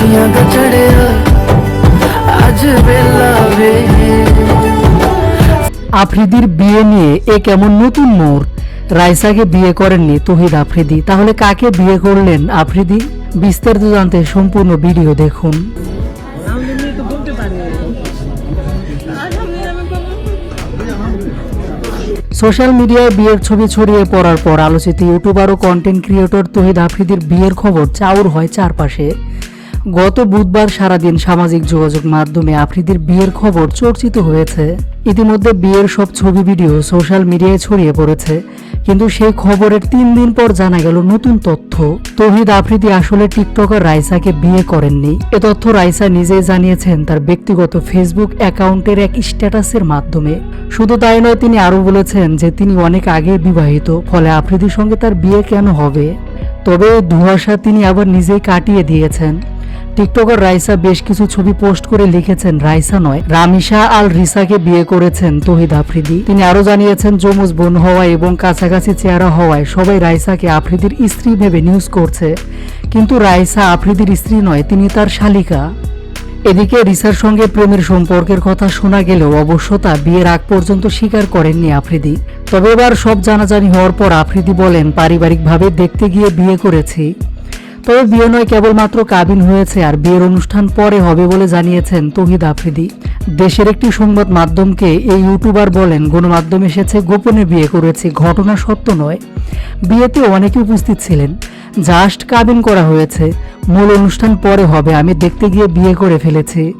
ਖੁਸ਼ੀਆਂ ਦਾ ਚੜਿਆ ਅੱਜ ਵੇਲਾ ਵੇ আফ্রিদির বিয়ে নিয়ে এ কেমন নতুন মোড় রাইসাকে বিয়ে করেননি তহিদ আফ্রিদি তাহলে কাকে বিয়ে করলেন আফ্রিদি বিস্তারিত জানতে সম্পূর্ণ ভিডিও দেখুন সোশ্যাল মিডিয়ায় বিয়ের ছবি ছড়িয়ে পড়ার পর আলোচিত ইউটিউবার ও কন্টেন্ট ক্রিয়েটর তহিদ আফ্রিদির বিয়ের খবর চাউর হয় চারপাশে গত বুধবার সারাদিন সামাজিক যোগাযোগ মাধ্যমে আফ্রিদির বিয়ের খবর চর্চিত হয়েছে। ইতিমধ্যে বিয়ের সব ছবি, ভিডিও সোশ্যাল মিডিয়ায় ছড়িয়ে পড়েছে। কিন্তু সেই খবরের তিন দিন পর জানা গেল নতুন তথ্য। তহিদ আফ্রিদি আসলে টিকটকার রাইসাকে বিয়ে করেননি। এ তথ্য রাইসা নিজেই জানিয়েছেন তার ব্যক্তিগত ফেসবুক অ্যাকাউন্টের এক স্ট্যাটাসের মাধ্যমে। শুধু তাই নয়, তিনি আরও বলেছেন যে তিনি অনেক আগে বিবাহিত, ফলে আফ্রিদির সঙ্গে তার বিয়ে কেন হবে? তবে ধোঁয়াশা তিনি আবার নিজেই কাটিয়ে দিয়েছেন। টিকটকার রাইসা বেশ কিছু ছবি পোস্ট করে লিখেছেন, রাইসা নয়। রামিসা আল রিসাকে বিয়ে করেছেন তহিদ আফ্রিদি। তিনি আরও জানিয়েছেন যমুজ বোন হওয়া এবং কাছাকাছি চেহারা হওয়ায় সবাই রাইসাকে আফ্রিদির স্ত্রী ভেবে নিউজ করছে। কিন্তু রাইসা আফ্রিদির স্ত্রী নয়, তিনি তার শালিকা। এদিকে রিসার সঙ্গে প্রেমের সম্পর্কের কথা শোনা গেলেও অবশ্য তা বিয়ের আগ পর্যন্ত স্বীকার করেননি আফ্রিদি। তবে এবার সব জানাজানি হওয়ার পর আফ্রিদি বলেন, পারিবারিকভাবে দেখতে গিয়ে বিয়ে করেছি। তবে বিয়ে নয় কেবলমাত্র কাবিন হয়েছে আর বিয়ের অনুষ্ঠান পরে হবে বলে জানিয়েছেন তহিদ আফ্রিদি। দেশের একটি সংবাদ মাধ্যমকে এই ইউটিউবার বলেন, গণমাধ্যম এসেছে, গোপনে বিয়ে করেছে, ঘটনা সত্য নয়। বিয়েতে অনেকে উপস্থিত ছিলেন। জাস্ট কাবিন করা হয়েছে, মূল অনুষ্ঠান পরে হবে, আমি দেখতে গিয়ে বিয়ে করে ফেলেছি।